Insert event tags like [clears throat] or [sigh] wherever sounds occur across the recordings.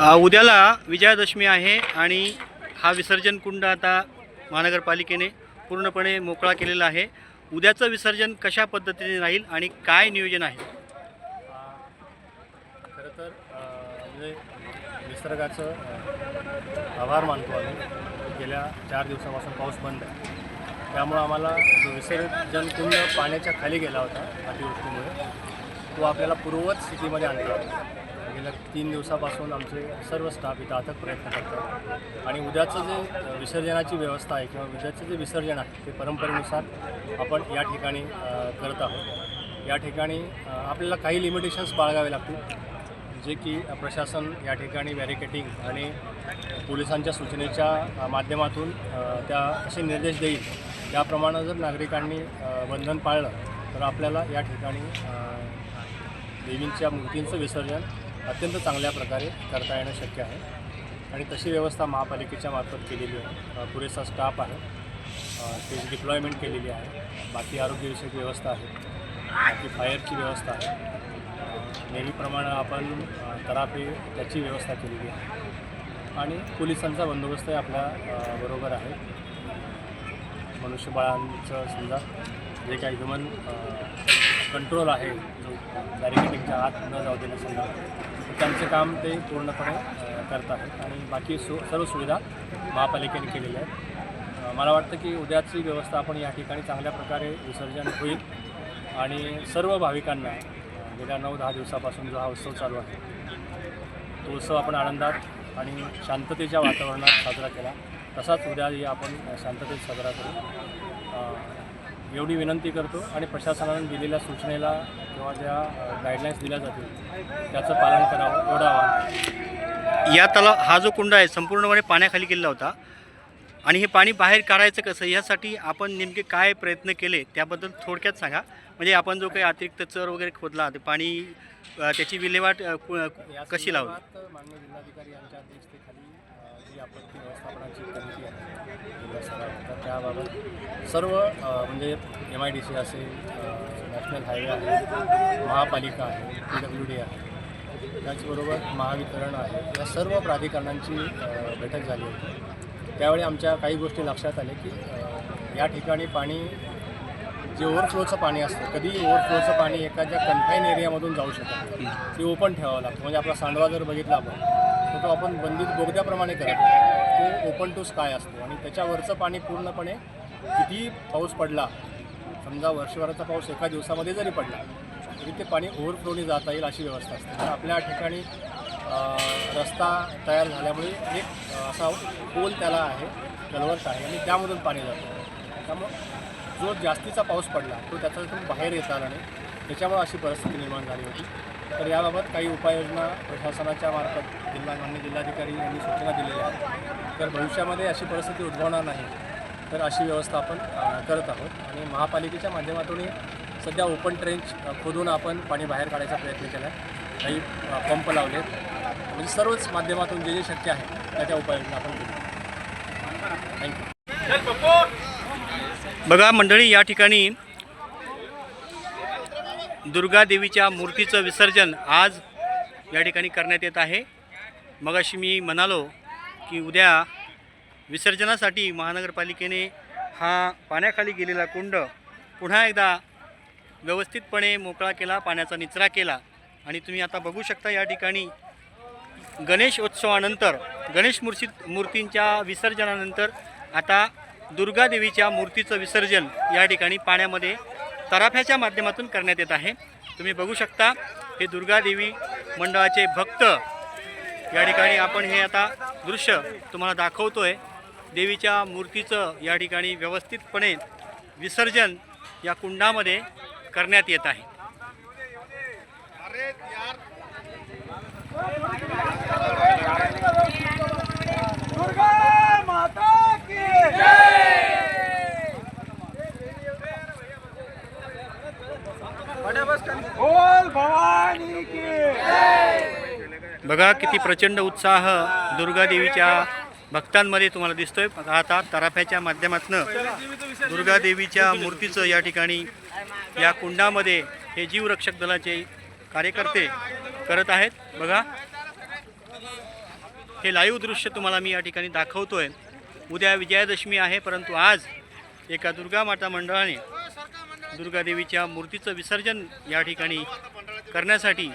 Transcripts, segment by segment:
उद्याला विजयादशमी आहे आणि हा विसर्जन कुंड आता महानगरपालिकेने पूर्णपणे मोकळा केलेला आहे. उद्याचं विसर्जन कशा पद्धतीने राहील आणि काय नियोजन आहे? खरं तर म्हणजे निसर्गाचं आभार मानतो आम्ही. गेल्या चार दिवसापासून पाऊस बंद आहे. त्यामुळं आम्हाला जो विसर्जन कुंड पाण्याच्या खाली गेला होता अतिवृष्टीमुळे तो आपल्याला पूर्ववत स्थितीमध्ये आणला होता. गेल्या तीन दिवसापासून आमचे सर्व स्टाफ इथं अथक प्रयत्न करतात. आणि उद्याचं जे विसर्जनाची व्यवस्था आहे किंवा उद्याचं जे विसर्जन आहे ते परंपरेनुसार आपण या ठिकाणी करत आहोत. या ठिकाणी आपल्याला काही लिमिटेशन्स बाळगावे लागतील जे की प्रशासन या ठिकाणी बॅरिकेटिंग आणि पोलिसांच्या सूचनेच्या माध्यमातून त्या असे निर्देश देईल. त्याप्रमाणे जर नागरिकांनी बंधन पाळलं तर आपल्याला या ठिकाणी देवींच्या मूर्तींचं विसर्जन अत्यंत चांगल्या प्रकारे करता येणं शक्य आहे. आणि तशी व्यवस्था महापालिकेच्या मार्फत केलेली आहे. पुरेसा स्टाफ आहे. त्याची डिप्लॉयमेंट केलेली आहे. बाकी आरोग्यविषयक व्यवस्था आहे. बाकी फायरची व्यवस्था आहे. नेहमीप्रमाणे आपण तराफे त्याची व्यवस्था केलेली आहे. आणि पोलिसांचा बंदोबस्तही आपल्या बरोबर आहे. मनुष्यबळांचं समजा जे काही ह्युमन कंट्रोल आहे जो बॅरिकेडिंगच्या आत न जाऊ देणं त्यांचं त्यांचे काम ते पूर्णपणे करत आहेत आणि बाकी सु सर्व सुविधा महापालिकेने केलेल्या आहेत. मला वाटतं की उद्याची व्यवस्था आपण या ठिकाणी चांगल्या प्रकारे विसर्जन होईल आणि सर्व भाविकांना गेल्या नऊ दहा दिवसापासून जो हा उत्सव चालू आहे तो उत्सव आपण आनंदात आणि शांततेच्या वातावरणात साजरा केला. तसाच उद्याही आपण शांततेत साजरा करू. एवढी विनंती करतो आणि प्रशासनाने दिलेल्या सूचनेला किंवा ज्या गाईडलाईन्स दिल्या जातील त्याचं पालन करावं एवढं आवाहन या तलाव हा जो कुंड आहे संपूर्णपणे पाण्याखाली गेलेला होता. आणि हे पाणी बाहेर काढायचं कसं यासाठी आपण नेमके काय प्रयत्न केले त्याबद्दल थोडक्यात सांगा. म्हणजे आपण जो काही अतिरिक्त चर वगैरे खोदला ते पाणी त्याची विल्हेवाट कशी लावली? जिल्हाधिकारी यांच्या अध्यक्षतेखाली जी आपत्ती व्यवस्थापनाची कमिटी आहे तर त्याबाबत सर्व म्हणजे एम आय डी सी असेल नॅशनल हायवे आहे महापालिका आहे पी डब्ल्यू डी आहे त्याचबरोबर महावितरण आहे या सर्व प्राधिकरणांची बैठक झाली होती. त्यावेळी आमच्या काही गोष्टी लक्षात आल्या की या ठिकाणी पाणी जे ओव्हरफ्लोचं पाणी असतं कधी ओव्हरफ्लोचं पाणी एखाद्या कन्फाईन एरियामधून जाऊ शकतं ते ओपन ठेवावं लागतं. म्हणजे आपला सांडवा जर बघितला आपण तर तो आपण बंदित बोगद्याप्रमाणे करत नाही. तो ओपन टू स्काय असतो. आणि त्याच्यावरचं पाणी पूर्णपणे किती पाऊस पडला समजा वर्षभराचा पाऊस एका दिवसामध्ये जरी पडला तरी ते पाणी ओव्हरफ्लोने जाता येईल अशी व्यवस्था असते. तर आपल्या ठिकाणी रस्ता तयार झाल्यामुळे एक असा पोल त्याला आहे कलवर्ट आहे. आणि त्यामधून पाणी जातं. त्यामुळं जो जास्तीचा पाऊस पडला तो त्याच्यातून बाहेर येत आला नाही. त्याच्यामुळे अशी परिस्थिती निर्माण झाली होती. तर याबाबत काही उपाययोजना प्रशासनाच्या मार्फत जिल्हा मान्य जिल्हाधिकारी यांनी सूचना दिलेल्या आहेत. तर भविष्यामध्ये अशी परिस्थिती उद्भवणार नाही तर अशी व्यवस्था आपण करत आहोत. आणि महापालिकेच्या माध्यमातूनही सध्या ओपन ट्रेंच खोदून आपण पाणी बाहेर काढायचा प्रयत्न केला आहे. काही पंप लावलेत म्हणजे सर्वच माध्यमातून जे जे शक्य आहे त्या त्या उपाययोजना आपण केल्या थँक्यू बघा मंडळी या ठिकाणी दुर्गा देवीच्या मूर्तीचं विसर्जन आज या ठिकाणी करण्यात येत आहे. मगाशी मी म्हणालो की उद्या विसर्जनासाठी महानगरपालिकेने हा पाण्याखाली गेलेला कुंड पुन्हा एकदा व्यवस्थितपणे मोकळा केला पाण्याचा निचरा केला. आणि तुम्ही आता बघू शकता या ठिकाणी गणेश उत्सवानंतर गणेश मूर्ती मूर्तींच्या विसर्जनानंतर आता दुर्गा देवीच्या मूर्तीचं विसर्जन या ठिकाणी पाण्यामध्ये तराफ्याच्या माध्यमातून करण्यात येत आहे. तुम्ही बघू शकता हे दुर्गादेवी मंडळाचे भक्त. या ठिकाणी आपण हे आता दृश्य तुम्हाला दाखवतोय. देवीच्या मूर्तीचं या ठिकाणी व्यवस्थितपणे विसर्जन या कुंडामध्ये करण्यात येत आहे. दुर्गा माता की बोल भवानी की बघा किती प्रचंड उत्साह दुर्गा देवीच्या भक्तांमध्ये तुम्हाला दिसतोय. आता तराफ्याच्या माध्यमातून दुर्गा देवीच्या मूर्तीचं या ठिकाणी या कुंडामध्ये हे जीवरक्षक दलाचे कार्यकर्ते करत आहेत. बघा. हे लाईव्ह दृश्य तुम्हाला मी या ठिकाणी दाखवतोय. उद्या विजयादशमी आहे परंतु आज एका दुर्गा माता मंडळाने दुर्गादेवीच्या मूर्तीचं विसर्जन या ठिकाणी करण्यासाठी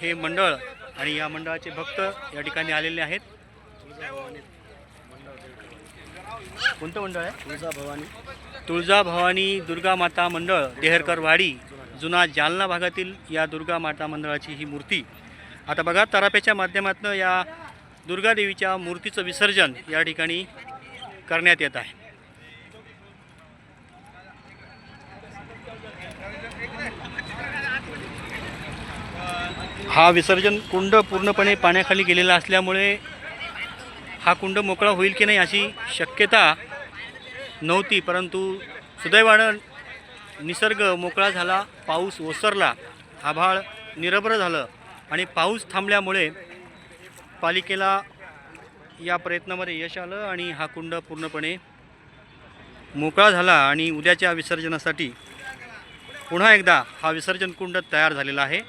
हे मंडळ आणि या मंडळाचे भक्त या ठिकाणी आलेले आहेत. कोणतं मंडळ आहे? तुळजा भवानी तुळजा भवानी दुर्गा माता मंडळ देहरकरवाडी जुना जालना भागातील या दुर्गा माता मंडळाची ही मूर्ती. आता बघा तराप्याच्या माध्यमातून या दुर्गादेवीच्या मूर्तीचं विसर्जन या ठिकाणी करण्यात येत आहे. हा विसर्जन कुंड पूर्णपणे पाण्याखाली गेलेला असल्यामुळे हा कुंड मोकळा होईल की नाही अशी शक्यता नव्हती परंतु सुदैवानं निसर्ग मोकळा झाला पाऊस ओसरला आभाळ निरभ्र झालं आणि पाऊस थांबल्यामुळे पालिकेला या प्रयत्नामध्ये यश आलं आणि हा कुंड पूर्णपणे मोकळा झाला आणि उद्याच्या विसर्जनासाठी पुन्हा एकदा हा विसर्जन कुंड तयार झालेला आहे.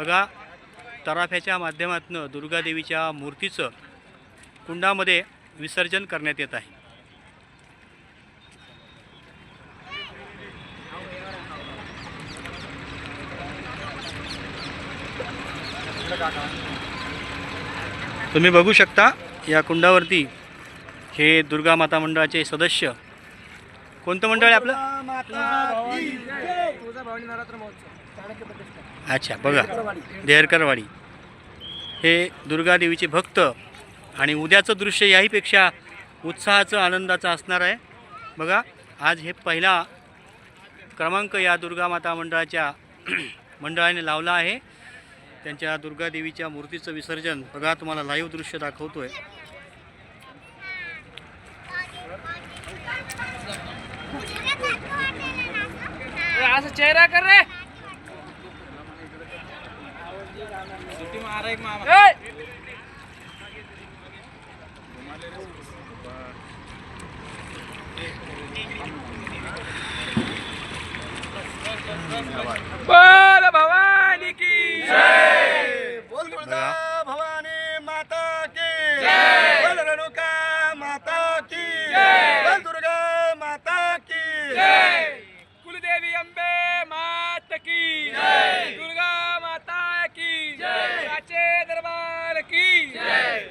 बघा तराफ्याच्या माध्यमातून दुर्गादेवीच्या मूर्तीचं कुंडामध्ये विसर्जन करण्यात येत आहे. तुम्ही बघू शकता या कुंडावरती हे दुर्गा माता मंडळाचे सदस्य. कोणतं मंडळ आहे आपलं? अच्छा बघा. देहरकरवाडी हे दुर्गादेवीचे भक्त आणि उद्याचं दृश्य याहीपेक्षा उत्साहाचं आनंदाचं असणार आहे. बघा आज हे पहिला क्रमांक या दुर्गा माता मंडळाच्या [clears throat] मंडळाने लावला आहे. त्यांच्या दुर्गादेवीच्या मूर्तीचं विसर्जन बघा तुम्हाला लाईव्ह दृश्य दाखवतोय. असं चेहरा कर रे. बोल भवानी की बोल तुळजा भवानी माता की जय! बोल रेणुका माता की जय! बोल दुर्गा माता की जय कुलदेवी अंबे मात की जय दुर्गा माता की जय साचे दरबार की जय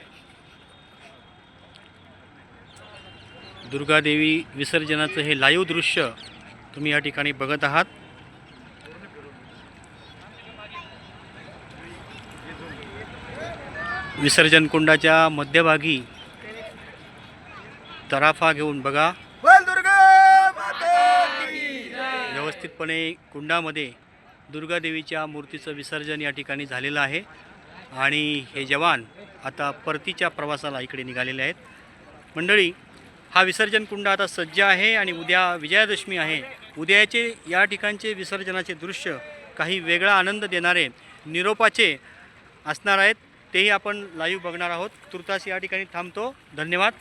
दुर्गादेवी विसर्जनाचं हे लाईव्ह दृश्य तुम्ही या ठिकाणी बघत आहात. विसर्जन कुंडाच्या मध्यभागी तराफा घेऊन बघा. व्यवस्थितपणे कुंडामध्ये दुर्गादेवीच्या मूर्तीचं विसर्जन या ठिकाणी झालेलं आहे. आणि हे जवान आता परतीच्या प्रवासाला इकडे निघालेले आहेत. मंडळी हा विसर्जन कुंड आता सज्ज आहे आणि उद्या विजयादशमी आहे. उद्याचे या ठिकाणचे विसर्जनाचे दृश्य काही वेगळा आनंद देणारे निरोपाचे असणार आहेत. तेही आपण लाईव्ह बघणार आहोत. तुर्तास या ठिकाणी थांबतो. धन्यवाद.